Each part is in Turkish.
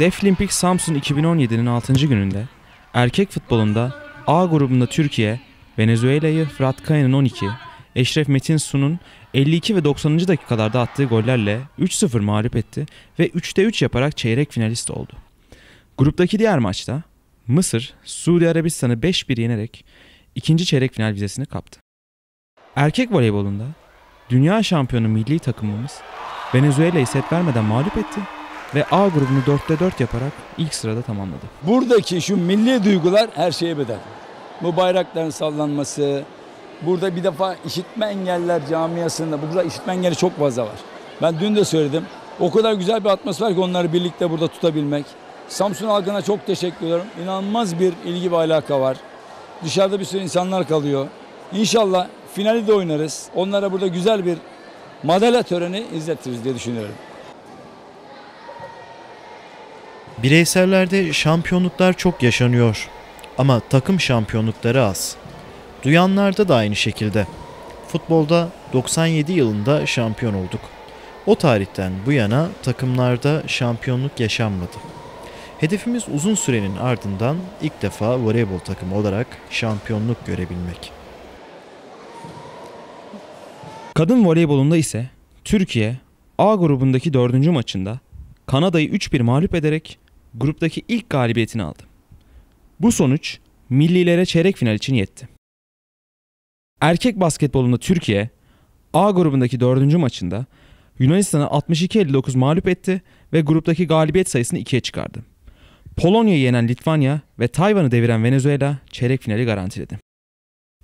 Deaflympics Samsun 2017'nin 6. gününde erkek futbolunda A grubunda Türkiye, Venezuela'yı Fırat Kaya'nın 12, Eşref Metin Su'nun 52 ve 90. dakikalarda attığı gollerle 3-0 mağlup etti ve 3'te 3 yaparak çeyrek finalist oldu. Gruptaki diğer maçta Mısır, Suudi Arabistan'ı 5-1 yenerek ikinci çeyrek final vizesini kaptı. Erkek voleybolunda dünya şampiyonu milli takımımız Venezuela'yı set vermeden mağlup etti ve A grubunu 4'te 4 yaparak ilk sırada tamamladı. Buradaki şu milli duygular her şeye bedel. Bu bayrakların sallanması, burada bir defa işitme engeller camiasında, burada işitme engelli çok fazla var. Ben dün de söyledim. O kadar güzel bir atmosfer ki onları birlikte burada tutabilmek. Samsun halkına çok teşekkür ediyorum. İnanılmaz bir ilgi ve alaka var. Dışarıda bir sürü insanlar kalıyor. İnşallah finali de oynarız. Onlara burada güzel bir madalya töreni izletiriz diye düşünüyorum. Bireysellerde şampiyonluklar çok yaşanıyor ama takım şampiyonlukları az. Duyanlarda da aynı şekilde. Futbolda 97 yılında şampiyon olduk. O tarihten bu yana takımlarda şampiyonluk yaşanmadı. Hedefimiz uzun sürenin ardından ilk defa voleybol takımı olarak şampiyonluk görebilmek. Kadın voleybolunda ise Türkiye A grubundaki dördüncü maçında Kanada'yı 3-1 mağlup ederek gruptaki ilk galibiyetini aldı. Bu sonuç millilere çeyrek final için yetti. Erkek basketbolunda Türkiye A grubundaki dördüncü maçında Yunanistan'ı 62-59 mağlup etti ve gruptaki galibiyet sayısını ikiye çıkardı. Polonya'yı yenen Litvanya ve Tayvan'ı deviren Venezuela çeyrek finali garantiledi.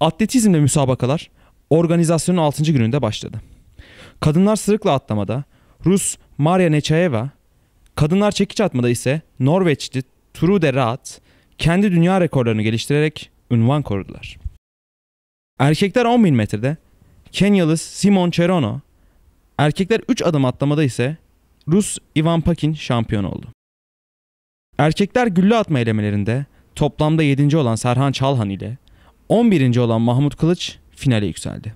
Atletizmle müsabakalar organizasyonun 6. gününde başladı. Kadınlar sırıkla atlamada Rus Maria Nechaeva, kadınlar çekiç atmada ise Norveçli Trude Raat kendi dünya rekorlarını geliştirerek ünvan korudular. Erkekler 10.000 metrede Kenyalı Simon Cherono, erkekler 3 adım atlamada ise Rus Ivan Pakin şampiyon oldu. Erkekler gülle atma elemelerinde toplamda 7. olan Serhan Çalhan ile 11. olan Mahmut Kılıç finale yükseldi.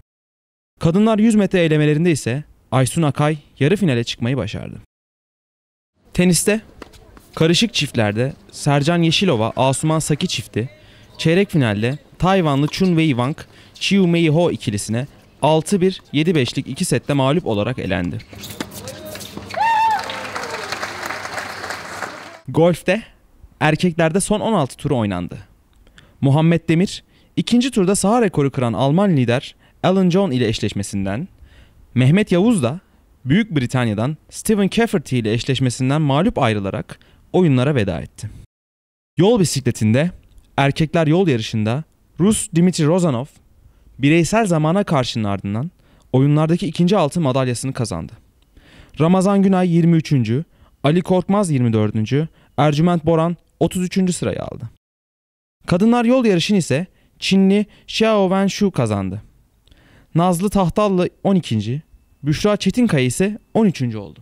Kadınlar 100 metre elemelerinde ise Aysun Akay yarı finale çıkmayı başardı. Teniste karışık çiftlerde Sercan Yeşilova Asuman Saki çifti çeyrek finalde Tayvanlı Chun Wei Wang Chiu Mei Ho ikilisine 6-1 7-5'lik 2 sette mağlup olarak elendi. Golf'te erkeklerde son 16 turu oynandı. Muhammed Demir ikinci turda saha rekoru kıran Alman lider Alan John ile eşleşmesinden, Mehmet Yavuz da Büyük Britanya'dan Stephen Cafferty ile eşleşmesinden mağlup ayrılarak oyunlara veda etti. Yol bisikletinde erkekler yol yarışında Rus Dimitri Rozanov bireysel zamana karşının ardından oyunlardaki ikinci altın madalyasını kazandı. Ramazan Günay 23. Ali Korkmaz 24. Ercüment Boran 33. sırayı aldı. Kadınlar yol yarışını ise Çinli Xiao Wenshu kazandı. Nazlı Tahtallı 12. Büşra Çetinkaya ise 13. oldu.